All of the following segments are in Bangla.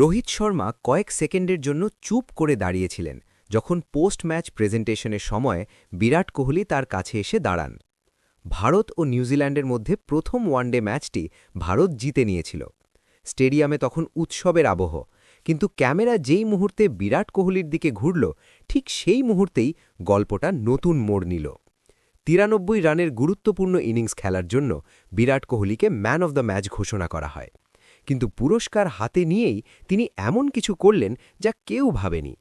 রোহিত শর্মা কয়েক সেকেন্ডের জন্য চুপ করে দাঁড়িয়েছিলেন যখন পোস্ট ম্যাচ প্রেজেন্টেশনের সময় বিরাট কোহলি তার কাছে এসে দাঁড়ান। ভারত ও নিউজিল্যান্ডের মধ্যে প্রথম ওয়ানডে ম্যাচটি ভারত জিতে নিয়েছিল। স্টেডিয়ামে তখন উৎসবের আবহ, কিন্তু ক্যামেরা যেই মুহূর্তে বিরাট কোহলির দিকে ঘুরল, ঠিক সেই মুহূর্তেই গল্পটা নতুন মোড় নিল। তিরানব্বই রানের গুরুত্বপূর্ণ ইনিংস খেলার জন্য বিরাট কোহলিকে ম্যান অব দ্য ম্যাচ ঘোষণা করা হয়। কিন্তু পুরস্কার হাতে নিয়েই তিনি এমন কিছু করলেন যা কেউ ভাবেনি।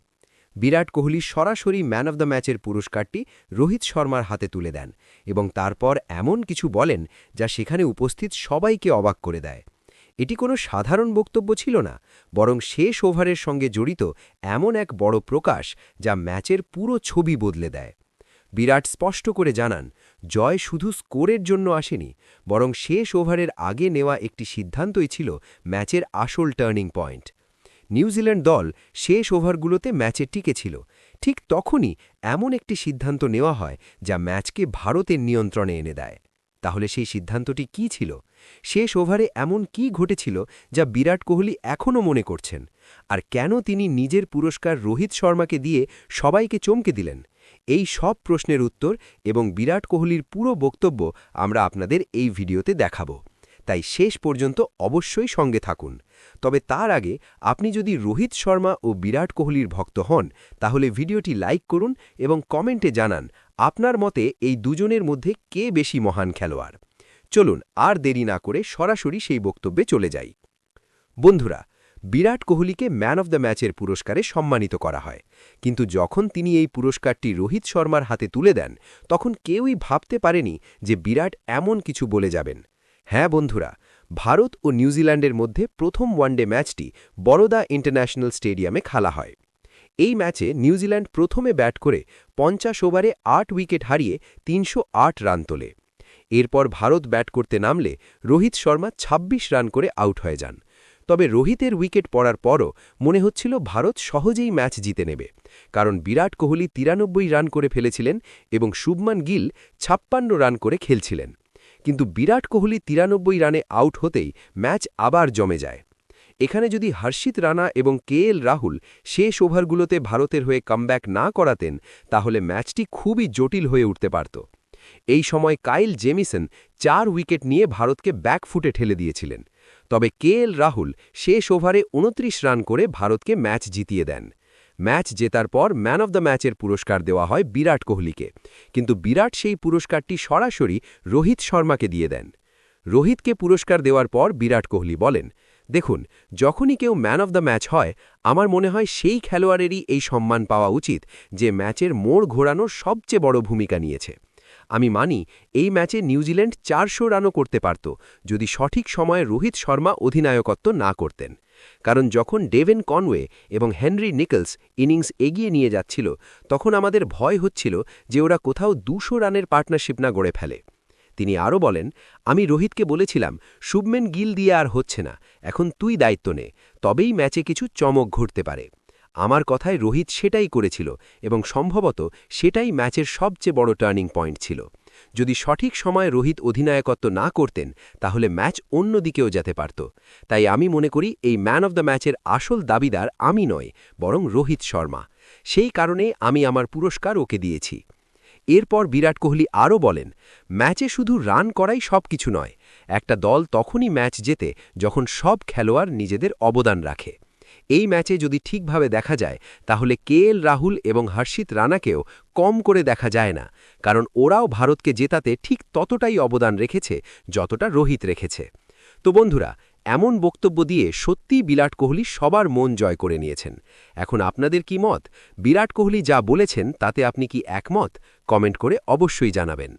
বিরাট কোহলি সরাসরি ম্যান অব দ্য ম্যাচের পুরস্কারটি রোহিত শর্মার হাতে তুলে দেন এবং তারপর এমন কিছু বলেন যা সেখানে উপস্থিত সবাইকে অবাক করে দেয়। এটি কোনো সাধারণ বক্তব্য ছিল না, বরং শেষ ওভারের সঙ্গে জড়িত এমন এক বড় প্রকাশ যা ম্যাচের পুরো ছবি বদলে দেয়। বিরাট স্পষ্ট করে জানান, জয় শুধু স্কোরের জন্য আসেনি, বরং শেষ ওভারের আগে নেওয়া একটি সিদ্ধান্তই ছিল ম্যাচের আসল টার্নিং পয়েন্ট। নিউজিল্যান্ড দল শেষ ওভারগুলোতে ম্যাচে টিকেছিল ঠিক তখনই এমন একটি সিদ্ধান্ত নেওয়া হয় যা ম্যাচকে ভারতের নিয়ন্ত্রণে এনে দেয়। তাহলে সেই সিদ্ধান্তটি কি ছিল? শেষ ওভারে এমন কি ঘটেছিল যা বিরাট কোহলি এখনও মনে করছেন? আর কেন তিনি নিজের পুরস্কার রোহিত শর্মাকে দিয়ে সবাইকে চমকে দিলেন? এই সব প্রশ্নের উত্তর এবং বিরাট কোহলির পুরো বক্তব্য আমরা আপনাদের এই ভিডিওতে দেখাব। তাই শেষ পর্যন্ত অবশ্যই সঙ্গে থাকুন। তবে তার আগে আপনি যদি রোহিত শর্মা ও বিরাট কোহলির ভক্ত হন, তাহলে ভিডিওটি লাইক করুন এবং কমেন্টে জানান আপনার মতে এই দুজনের মধ্যে কে বেশি মহান খেলোয়াড়। চলুন আর দেরি না করে সরাসরি সেই বক্তব্যে চলে যাই। বন্ধুরা বিরাট কোহলিকে ম্যান অব দ্য ম্যাচের পুরস্কারে সম্মানিত করা হয়। কিন্তু যখন তিনি এই পুরস্কারটি রোহিত শর্মার হাতে তুলে দেন, তখন কেউই ভাবতে পারেনি যে বিরাট এমন কিছু বলে যাবেন। হ্যাঁ বন্ধুরা, ভারত ও নিউজিল্যান্ডের মধ্যে প্রথম ওয়ানডে ম্যাচটি বড়োদা ইন্টারন্যাশনাল স্টেডিয়ামে খেলা হয়। এই ম্যাচে নিউজিল্যান্ড প্রথমে ব্যাট করে পঞ্চাশ ওভারে আট উইকেট হারিয়ে তিনশো আট রান তোলে। এরপর ভারত ব্যাট করতে নামলে রোহিত শর্মা ২৬ রান করে আউট হয়ে যান। তবে রোহিতের উইকেট পড়ার পরও মনে হচ্ছিল ভারত সহজেই ম্যাচ জিতে নেবে, কারণ বিরাট কোহলি তিরানব্বই রান করে ফেলেছিলেন এবং শুভমান গিল ছাপ্পান্ন রান করে খেলছিলেন। কিন্তু বিরাট কোহলি তিরানব্বই রানে আউট হতেই ম্যাচ আবার জমে যায়। এখানে যদি হর্ষিত রানা এবং কে রাহুল শেষ ওভারগুলোতে ভারতের হয়ে কামব্যাক না করাতেন, তাহলে ম্যাচটি খুবই জটিল হয়ে উঠতে পারত। এই সময় কাইল জেমিসন চার উইকেট নিয়ে ভারতকে ব্যাকফুটে ঠেলে দিয়েছিলেন। তবে কে রাহুল শেষ ওভারে উনত্রিশ রান করে ভারতকে ম্যাচ জিতিয়ে দেন। ম্যাচ জেতার পর ম্যান অব দ্য ম্যাচের পুরস্কার দেওয়া হয় বিরাট কোহলিকে। কিন্তু বিরাট সেই পুরস্কারটি সরাসরি রোহিত শর্মাকে দিয়ে দেন। রোহিতকে পুরস্কার দেওয়ার পর বিরাট কোহলি বলেন, দেখুন, যখনই কেউ ম্যান অব দ্য ম্যাচ হয়, আমার মনে হয় সেই খেলোয়াড়েরই এই সম্মান পাওয়া উচিত যে ম্যাচের মোড় ঘোরানোর সবচেয়ে বড় ভূমিকা নিয়েছে। আমি মানি, এই ম্যাচে নিউজিল্যান্ড চারশো রানও করতে পারত, যদি সঠিক সময়ে রোহিত শর্মা অধিনায়কত্ব না করতেন। কারণ যখন ডেভেন কনওয়ে এবং হেনরি নিকলস ইনিংস এগিয়ে নিয়ে যাচ্ছিল, তখন আমাদের ভয় হচ্ছিল যে ওরা কোথাও দুশো রানের পার্টনারশিপ না গড়ে ফেলে। তিনি আরও বলেন, আমি রোহিতকে বলেছিলাম, শুভমেন গিল দিয়ে আর হচ্ছে না, এখন তুই দায়িত্ব নে, তবেই ম্যাচে কিছু চমক ঘটতে পারে। আমার কথায় রোহিত সেটাই করেছিল এবং সম্ভবত সেটাই ম্যাচের সবচেয়ে বড় টার্নিং পয়েন্ট ছিল। যদি সঠিক সময়ে রোহিত অধিনায়কত্ব না করতেন, তাহলে ম্যাচ অন্য দিকেও যেতে পারত। তাই আমি মনে করি এই ম্যান অব দ্য ম্যাচের আসল দাবিদার আমি নয়, বরং রোহিত শর্মা। সেই কারণে আমি আমার পুরস্কার ওকে দিয়েছি। এরপর বিরাট কোহলি আরও বলেন, ম্যাচে শুধু রান করাই সব কিছু নয়, একটা দল তখনই ম্যাচ জেতে যখন সব খেলোয়াড় নিজেদের অবদান রাখে। এই ম্যাচে যদি ঠিকভাবে দেখা যায়, তাহলে কে রাহুল এবং হর্ষিত রানাকেও কম করে দেখা যায় না, কারণ ওরাও ভারতকে জেতাতে ঠিক ততটাই অবদান রেখেছে যতটা রোহিত রেখেছে। তো বন্ধুরা, এমন বক্তব্য দিয়ে সত্যিই বিরাট কোহলি সবার মন জয় করে নিয়েছেন। এখন আপনাদের কি মত? বিরাট কোহলি যা বলেছেন, তাতে আপনি কি একমত? কমেন্ট করে অবশ্যই জানাবেন।